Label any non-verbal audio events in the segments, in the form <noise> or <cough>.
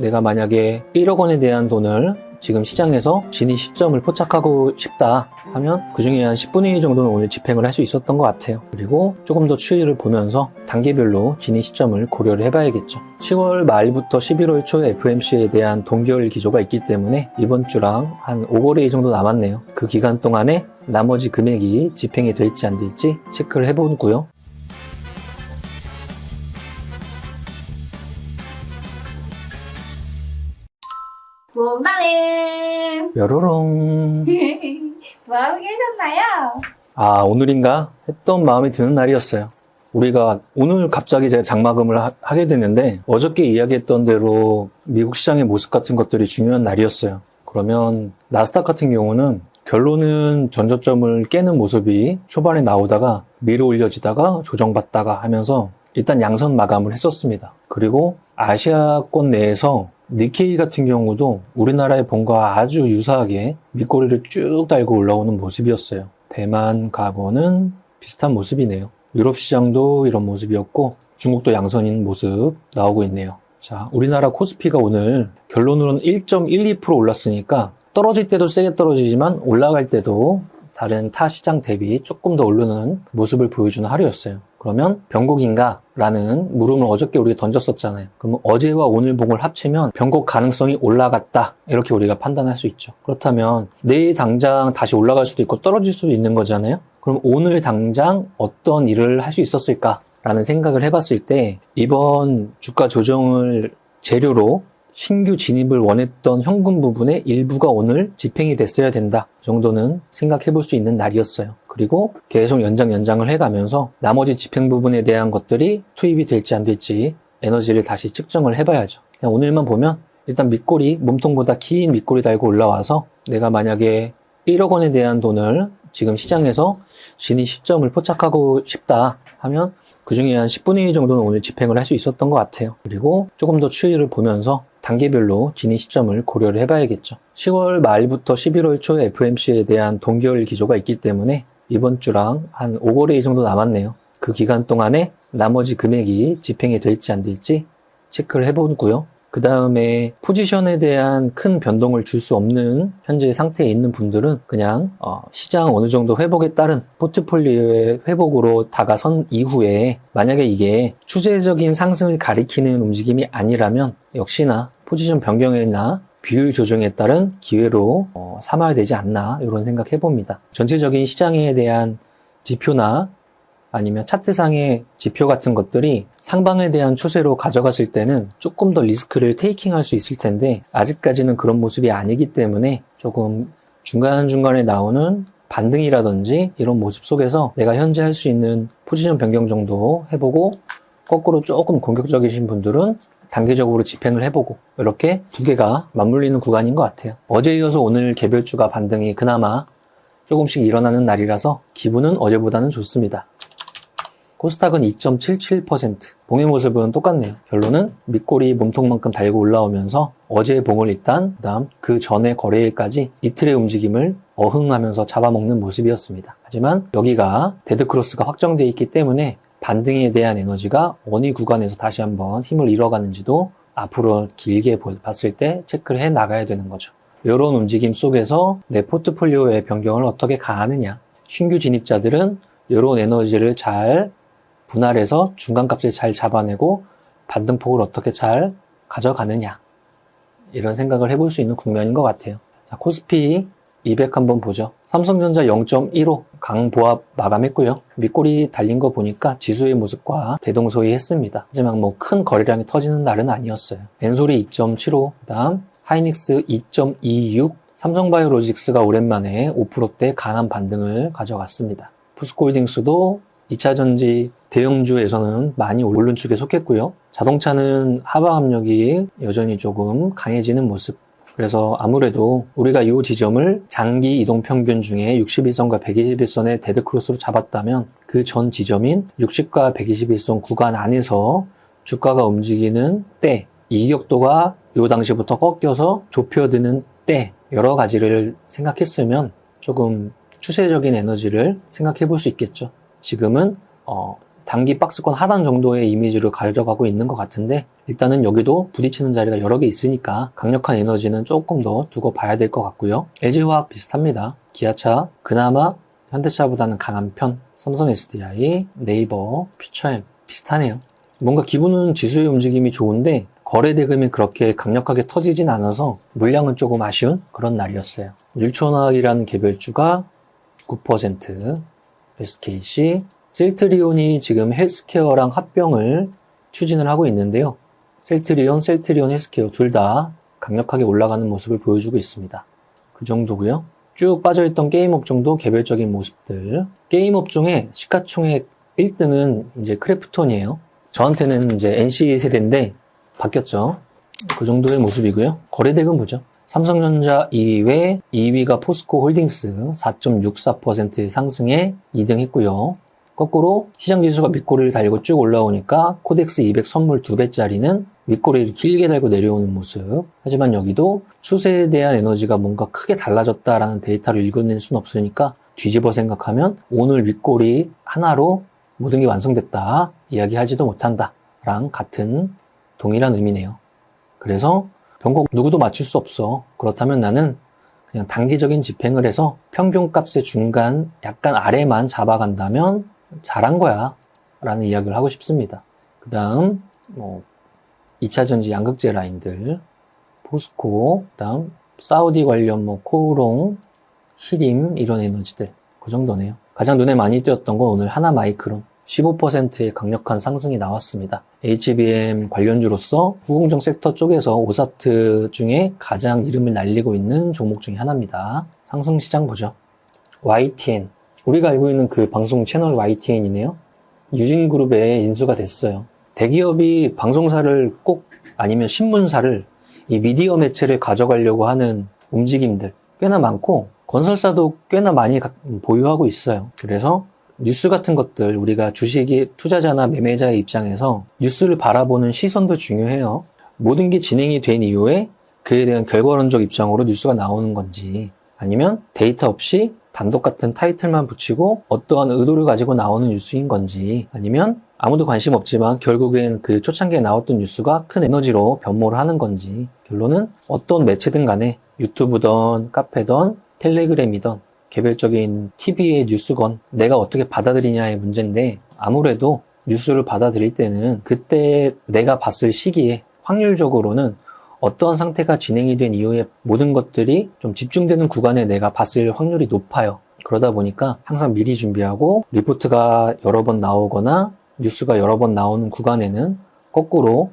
내가 만약에 1억 원에 대한 돈을 지금 시장에서 진입 시점을 포착하고 싶다 하면 그 중에 한 10분의 1 정도는 오늘 집행을 할 수 있었던 것 같아요. 그리고 조금 더 추이를 보면서 단계별로 진입 시점을 고려를 해봐야겠죠. 10월 말부터 11월 초에 FMC에 대한 동결 기조가 있기 때문에 이번 주랑 한 5거래일 정도 남았네요. 그 기간 동안에 나머지 금액이 집행이 될지 안 될지 체크를 해보고요. 몸다님 뾰로롱. <laughs> 뭐하고 계셨나요? 아, 오늘인가? 했던 마음이 드는 날이었어요. 우리가 오늘 갑자기 제가 장마금을 하, 게 됐는데 어저께 이야기했던 대로 미국 시장의 모습 같은 것들이 중요한 날이었어요. 그러면 나스닥 같은 경우는 결론은 전저점을 깨는 모습이 초반에 나오다가 밀어 올려지다가 조정받다가 하면서 일단 양선 마감을 했었습니다. 그리고 아시아권 내에서 니케이 같은 경우도 우리나라의 본과 아주 유사하게 밑꼬리를 쭉 달고 올라오는 모습이었어요. 대만 과거는 비슷한 모습이네요. 유럽 시장도 이런 모습이었고 중국도 양선인 모습 나오고 있네요. 자, 우리나라 코스피가 오늘 결론으로는 1.12% 올랐으니까 떨어질 때도 세게 떨어지지만 올라갈 때도 다른 타 시장 대비 조금 더 오르는 모습을 보여주는 하루였어요. 그러면 변곡인가? 라는 물음을 어저께 우리가 던졌었잖아요. 그럼 어제와 오늘 봉을 합치면 변곡 가능성이 올라갔다. 이렇게 우리가 판단할 수 있죠. 그렇다면 내일 당장 다시 올라갈 수도 있고 떨어질 수도 있는 거잖아요. 그럼 오늘 당장 어떤 일을 할 수 있었을까? 라는 생각을 해봤을 때 이번 주가 조정을 재료로 신규 진입을 원했던 현금 부분의 일부가 오늘 집행이 됐어야 된다 정도는 생각해 볼 수 있는 날이었어요. 그리고 계속 연장 연장을 해가면서 나머지 집행 부분에 대한 것들이 투입이 될지 안 될지 에너지를 다시 측정을 해봐야죠. 오늘만 보면 일단 밑꼬리 몸통보다 긴 밑꼬리 달고 올라와서 내가 만약에 1억 원에 대한 돈을 지금 시장에서 진입 시점을 포착하고 싶다 하면 그 중에 한 10분의 1 정도는 오늘 집행을 할 수 있었던 것 같아요. 그리고 조금 더 추이를 보면서 단계별로 진입 시점을 고려를 해봐야겠죠. 10월 말부터 11월 초에 FMC에 대한 동결 기조가 있기 때문에 이번 주랑 한 5거래일 정도 남았네요. 그 기간 동안에 나머지 금액이 집행이 될지 안 될지 체크를 해보고요. 그 다음에 포지션에 대한 큰 변동을 줄 수 없는 현재 상태에 있는 분들은 그냥 어, 시장 어느 정도 회복에 따른 포트폴리오의 회복으로 다가선 이후에 만약에 이게 추세적인 상승을 가리키는 움직임이 아니라면 역시나 포지션 변경이나 비율 조정에 따른 기회로 어, 삼아야 되지 않나 이런 생각 해 봅니다. 전체적인 시장에 대한 지표나 아니면 차트상의 지표 같은 것들이 상방에 대한 추세로 가져갔을 때는 조금 더 리스크를 테이킹할 수 있을 텐데 아직까지는 그런 모습이 아니기 때문에 조금 중간중간에 나오는 반등이라든지 이런 모습 속에서 내가 현재 할 수 있는 포지션 변경 정도 해보고 거꾸로 조금 공격적이신 분들은 단계적으로 집행을 해보고 이렇게 두 개가 맞물리는 구간인 것 같아요. 어제 이어서 오늘 개별주가 반등이 그나마 조금씩 일어나는 날이라서 기분은 어제보다는 좋습니다. 코스닥은 2.77%. 봉의 모습은 똑같네요. 결론은 밑꼬리 몸통만큼 달고 올라오면서 어제의 봉을 일단 그다음 그 전에 거래일까지 이틀의 움직임을 어흥하면서 잡아먹는 모습이었습니다. 하지만 여기가 데드크로스가 확정되어 있기 때문에 반등에 대한 에너지가 어느 구간에서 다시 한번 힘을 잃어가는지도 앞으로 길게 봤을 때 체크를 해 나가야 되는 거죠. 이런 움직임 속에서 내 포트폴리오의 변경을 어떻게 가하느냐. 신규 진입자들은 이런 에너지를 잘 분할해서 중간값을 잘 잡아내고 반등폭을 어떻게 잘 가져가느냐. 이런 생각을 해볼 수 있는 국면인 것 같아요. 자, 코스피 200 한번 보죠. 삼성전자 0.15 강보합 마감했고요. 밑꼬리 달린 거 보니까 지수의 모습과 대동소이했습니다. 하지만 뭐 큰 거래량이 터지는 날은 아니었어요. 엔솔이 2.75, 그다음 하이닉스 2.26, 삼성바이오로직스가 오랜만에 5%대 강한 반등을 가져갔습니다. 포스코홀딩스도 2차 전지 대형주에서는 많이 오른 축에 속했고요. 자동차는 하방 압력이 여전히 조금 강해지는 모습. 그래서 아무래도 우리가 이 지점을 장기 이동 평균 중에 61선과 121선의 데드크로스로 잡았다면 그 전 지점인 60과 121선 구간 안에서 주가가 움직이는 때, 이격도가 요 당시부터 꺾여서 좁혀드는 때, 여러 가지를 생각했으면 조금 추세적인 에너지를 생각해 볼 수 있겠죠. 지금은 어, 단기 박스권 하단 정도의 이미지로 가져가고 있는 것 같은데 일단은 여기도 부딪히는 자리가 여러 개 있으니까 강력한 에너지는 조금 더 두고 봐야 될 것 같고요. LG화학 비슷합니다. 기아차 그나마 현대차보다는 강한 편 삼성 SDI, 네이버, 퓨처엠 비슷하네요. 뭔가 기분은 지수의 움직임이 좋은데 거래 대금이 그렇게 강력하게 터지진 않아서 물량은 조금 아쉬운 그런 날이었어요. 율촌화학이라는 개별주가 9%, SKC, 셀트리온이 지금 헬스케어랑 합병을 추진을 하고 있는데요. 셀트리온, 셀트리온 헬스케어 둘 다 강력하게 올라가는 모습을 보여주고 있습니다. 그 정도고요. 쭉 빠져있던 게임 업종도 개별적인 모습들. 게임 업종의 시가총액 1등은 이제 크래프톤이에요. 저한테는 이제 NC 세대인데 바뀌었죠. 그 정도의 모습이고요. 거래대금 보죠. 삼성전자 이외 2위가 포스코 홀딩스 4.64%의 상승에 2등 했고요. 거꾸로 시장 지수가 밑꼬리를 달고 쭉 올라오니까 코덱스 200 선물 2배짜리는 윗꼬리를 길게 달고 내려오는 모습. 하지만 여기도 추세에 대한 에너지가 뭔가 크게 달라졌다라는 데이터를 읽어낼 수는 없으니까 뒤집어 생각하면 오늘 윗꼬리 하나로 모든 게 완성됐다. 이야기하지도 못한다. 랑 같은 동일한 의미네요. 그래서 변곡 누구도 맞출 수 없어. 그렇다면 나는 그냥 단기적인 집행을 해서 평균값의 중간 약간 아래만 잡아간다면 잘한 거야. 라는 이야기를 하고 싶습니다. 그 다음, 뭐, 2차전지 양극재 라인들, 포스코, 그 다음, 사우디 관련 뭐, 코롱, 히림, 이런 에너지들. 그 정도네요. 가장 눈에 많이 띄었던 건 오늘 하나 마이크론. 15%의 강력한 상승이 나왔습니다. HBM 관련주로서 후공정 섹터 쪽에서 오사트 중에 가장 이름을 날리고 있는 종목 중에 하나입니다. 상승 시장 보죠. YTN. 우리가 알고 있는 그 방송 채널 YTN이네요. 유진그룹에 인수가 됐어요. 대기업이 방송사를 꼭 아니면 신문사를 이 미디어 매체를 가져가려고 하는 움직임들 꽤나 많고 건설사도 꽤나 많이 가- 보유하고 있어요. 그래서 뉴스 같은 것들 우리가 주식이 투자자나 매매자의 입장에서 뉴스를 바라보는 시선도 중요해요. 모든 게 진행이 된 이후에 그에 대한 결과론적 입장으로 뉴스가 나오는 건지 아니면 데이터 없이 단독 같은 타이틀만 붙이고 어떠한 의도를 가지고 나오는 뉴스인 건지 아니면 아무도 관심 없지만 결국엔 그 초창기에 나왔던 뉴스가 큰 에너지로 변모를 하는 건지 결론은 어떤 매체든 간에 유튜브든 카페든 텔레그램이든 개별적인 TV의 뉴스건 내가 어떻게 받아들이냐의 문제인데 아무래도 뉴스를 받아들일 때는 그때 내가 봤을 시기에 확률적으로는 어떠한 상태가 진행이 된 이후에 모든 것들이 좀 집중되는 구간에 내가 봤을 확률이 높아요. 그러다 보니까 항상 미리 준비하고 리포트가 여러 번 나오거나 뉴스가 여러 번 나오는 구간에는 거꾸로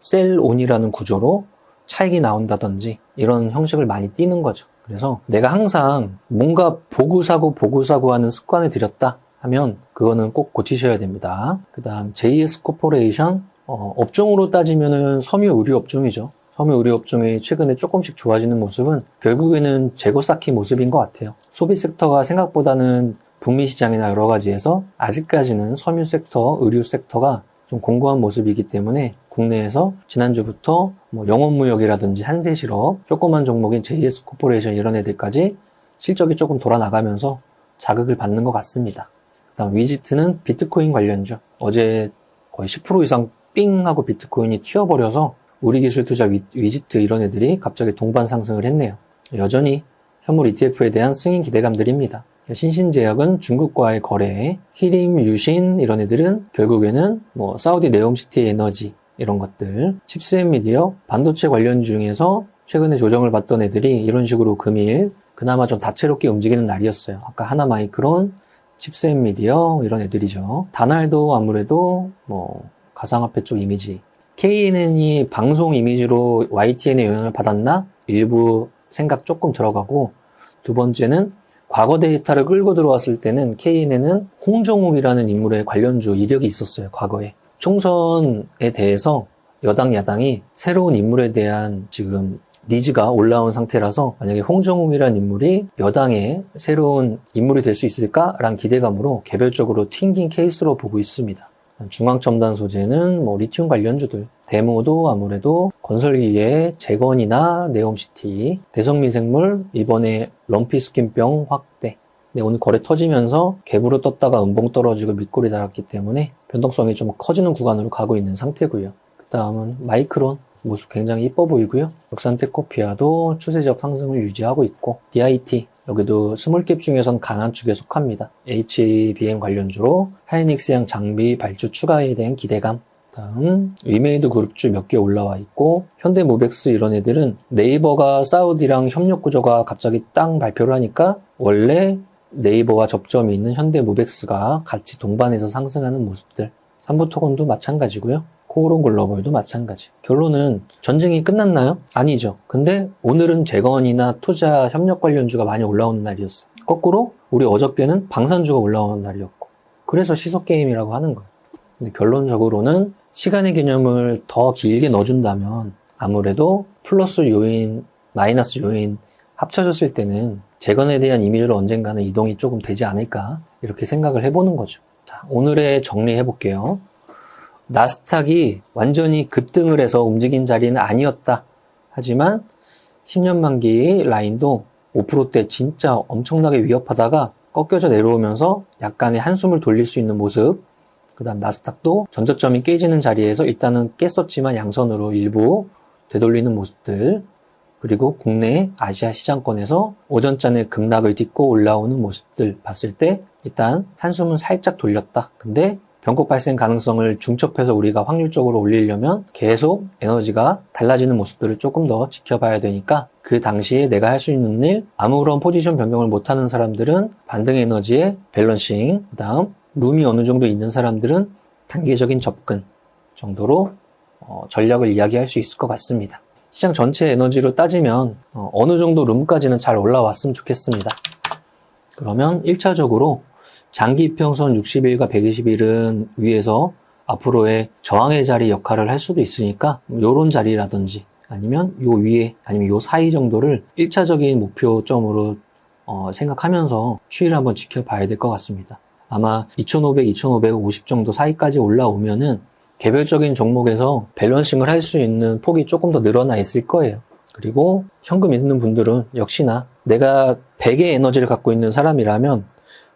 셀온이라는 구조로 차익이 나온다든지 이런 형식을 많이 띠는 거죠. 그래서 내가 항상 뭔가 보고 사고 보고 사고 하는 습관을 들였다 하면 그거는 꼭 고치셔야 됩니다. 그 다음 JS 코퍼레이션 어, 업종으로 따지면은 섬유 의류 업종이죠. 섬유 의류 업종이 최근에 조금씩 좋아지는 모습은 결국에는 재고 쌓기 모습인 것 같아요. 소비 섹터가 생각보다는 북미 시장이나 여러 가지에서 아직까지는 섬유 섹터, 의류 섹터가 좀 공고한 모습이기 때문에 국내에서 지난주부터 뭐 영업무역이라든지 한세실업, 조그만 종목인 JS 코퍼레이션 이런 애들까지 실적이 조금 돌아나가면서 자극을 받는 것 같습니다. 그다음 위지트는 비트코인 관련주. 어제 거의 10% 이상 삥 하고 비트코인이 튀어버려서 우리 기술 투자 위, 위지트 이런 애들이 갑자기 동반 상승을 했네요. 여전히 현물 ETF에 대한 승인 기대감들입니다. 신신제약은 중국과의 거래, 히림, 유신 이런 애들은 결국에는 뭐 사우디 네옴시티 에너지 이런 것들, 칩스앤 미디어, 반도체 관련 중에서 최근에 조정을 받던 애들이 이런 식으로 금일 그나마 좀 다채롭게 움직이는 날이었어요. 아까 하나 마이크론, 칩스앤 미디어 이런 애들이죠. 다날도 아무래도 뭐 가상화폐 쪽 이미지. KNN이 방송 이미지로 YTN의 영향을 받았나? 일부 생각 조금 들어가고 두 번째는 과거 데이터를 끌고 들어왔을 때는 KNN은 홍정욱이라는 인물의 관련주 이력이 있었어요. 과거에. 총선에 대해서 여당 야당이 새로운 인물에 대한 지금 니즈가 올라온 상태라서 만약에 홍정욱이라는 인물이 여당의 새로운 인물이 될 수 있을까라는 기대감으로 개별적으로 튕긴 케이스로 보고 있습니다. 중앙 첨단 소재는 뭐 리튬 관련주들, 데모도 아무래도 건설기계, 재건이나 네옴시티, 대성미생물, 이번에 럼피스킨병 확대. 네, 오늘 거래 터지면서 갭으로 떴다가 음봉 떨어지고 밑골이 달았기 때문에 변동성이 좀 커지는 구간으로 가고 있는 상태고요. 그 다음은 마이크론 모습 굉장히 이뻐 보이고요. 럭산테코피아도 추세적 상승을 유지하고 있고 DIT 여기도 스몰캡 중에선 강한 축에 속합니다. HBM 관련주로 하이닉스양 장비 발주 추가에 대한 기대감. 다음 위메이드 그룹주 몇 개 올라와 있고 현대모백스 이런 애들은 네이버가 사우디랑 협력 구조가 갑자기 땅 발표를 하니까 원래 네이버와 접점이 있는 현대모백스가 같이 동반해서 상승하는 모습들. 삼부토건도 마찬가지고요 코오론 글로벌도 마찬가지 결론은 전쟁이 끝났나요? 아니죠 근데 오늘은 재건이나 투자 협력 관련주가 많이 올라오는 날이었어요 거꾸로 우리 어저께는 방산주가 올라오는 날이었고 그래서 시소게임이라고 하는 거예요 근데 결론적으로는 시간의 개념을 더 길게 넣어준다면 아무래도 플러스 요인, 마이너스 요인 합쳐졌을 때는 재건에 대한 이미지로 언젠가는 이동이 조금 되지 않을까 이렇게 생각을 해보는 거죠. 자, 오늘의 정리해 볼게요. 나스닥이 완전히 급등을 해서 움직인 자리는 아니었다. 하지만 10년 만기 라인도 5%대 진짜 엄청나게 위협하다가 꺾여져 내려오면서 약간의 한숨을 돌릴 수 있는 모습 그 다음 나스닥도 전저점이 깨지는 자리에서 일단은 깼었지만 양선으로 일부 되돌리는 모습들 그리고 국내 아시아 시장권에서 오전장의 급락을 딛고 올라오는 모습들 봤을 때 일단 한숨은 살짝 돌렸다. 근데 변곡 발생 가능성을 중첩해서 우리가 확률적으로 올리려면 계속 에너지가 달라지는 모습들을 조금 더 지켜봐야 되니까 그 당시에 내가 할 수 있는 일 아무런 포지션 변경을 못하는 사람들은 반등 에너지의 밸런싱 그 다음 룸이 어느 정도 있는 사람들은 단계적인 접근 정도로 어, 전략을 이야기할 수 있을 것 같습니다. 시장 전체 에너지로 따지면 어, 느 정도 룸까지는 잘 올라왔으면 좋겠습니다. 그러면 1차적으로 장기 이평선 60일과 120일은 위에서 앞으로의 저항의 자리 역할을 할 수도 있으니까 요런 자리라든지 아니면 요 위에 아니면 요 사이 정도를 1차적인 목표점으로 어, 생각하면서 추이를 한번 지켜봐야 될 것 같습니다. 아마 2,500, 2,550 정도 사이까지 올라오면은 개별적인 종목에서 밸런싱을 할 수 있는 폭이 조금 더 늘어나 있을 거예요. 그리고 현금 있는 분들은 역시나 내가 100의 에너지를 갖고 있는 사람이라면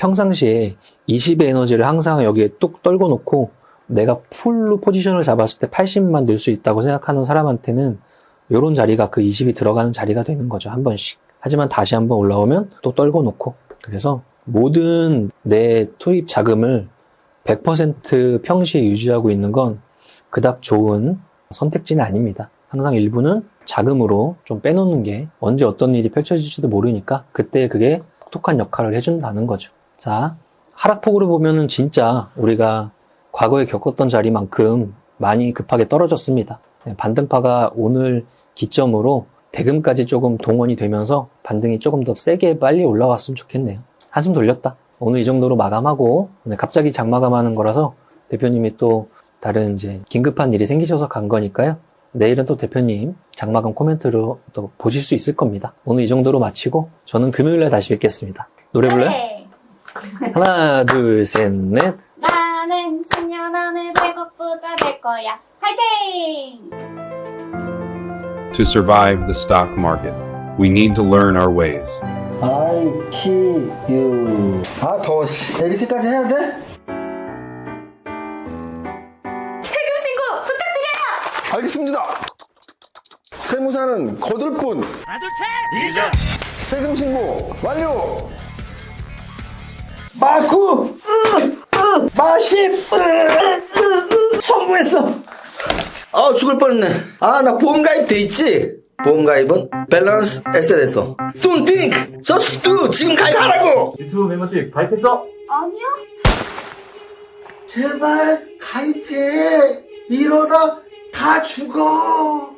평상시에 20의 에너지를 항상 여기에 뚝 떨궈 놓고 내가 풀로 포지션을 잡았을 때 80만 늘수 있다고 생각하는 사람한테는 이런 자리가 그 20이 들어가는 자리가 되는 거죠. 한 번씩. 하지만 다시 한번 올라오면 또 떨궈 놓고. 그래서 모든 내 투입 자금을 100% 평시에 유지하고 있는 건 그닥 좋은 선택지는 아닙니다. 항상 일부는 자금으로 좀 빼놓는 게 언제 어떤 일이 펼쳐질지도 모르니까 그때 그게 독특한 역할을 해준다는 거죠. 자, 하락폭으로 보면은 진짜 우리가 과거에 겪었던 자리만큼 많이 급하게 떨어졌습니다. 네, 반등파가 오늘 기점으로 대금까지 조금 동원이 되면서 반등이 조금 더 세게 빨리 올라왔으면 좋겠네요. 한숨 돌렸다. 오늘 이 정도로 마감하고 오늘 갑자기 장마감하는 거라서 대표님이 또 다른 이제 긴급한 일이 생기셔서 간 거니까요. 내일은 또 대표님 장마감 코멘트로 또 보실 수 있을 겁니다. 오늘 이 정도로 마치고 저는 금요일날 다시 뵙겠습니다. 노래 불러요? 네. 하나, 둘, 셋, 넷. 나는 10년 안에 백억 부자 될 거야. 화이팅! To survive the stock market, we need to learn our ways. I see you. 아 더워. 씨. 에디트까지 해야 돼? 세금 신고 부탁드려요! 알겠습니다. 세무사는 거들 뿐. 세금 신고 완료. 마구 마십 성공했어. 아 죽을 뻔했네. 아 나 보험 가입 돼 있지? 보험 가입은 밸런스 에셋에서. Don't think, just do. 지금 가입하라고. 유튜브 멤버십 가입했어? 아니요? 제발 가입해. 이러다 다 죽어.